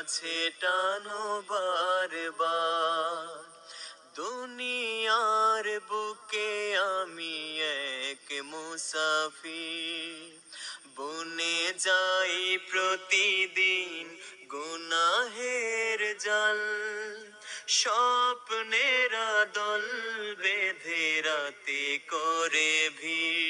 কাছে টানো বারবার। দুনিয়ার বুকে আমি এক মুসাফির। বনে যাই প্রতিদিন গুনাহের জল। স্বপ্নেরা দল বেঁধে রাতে করে ভিড়।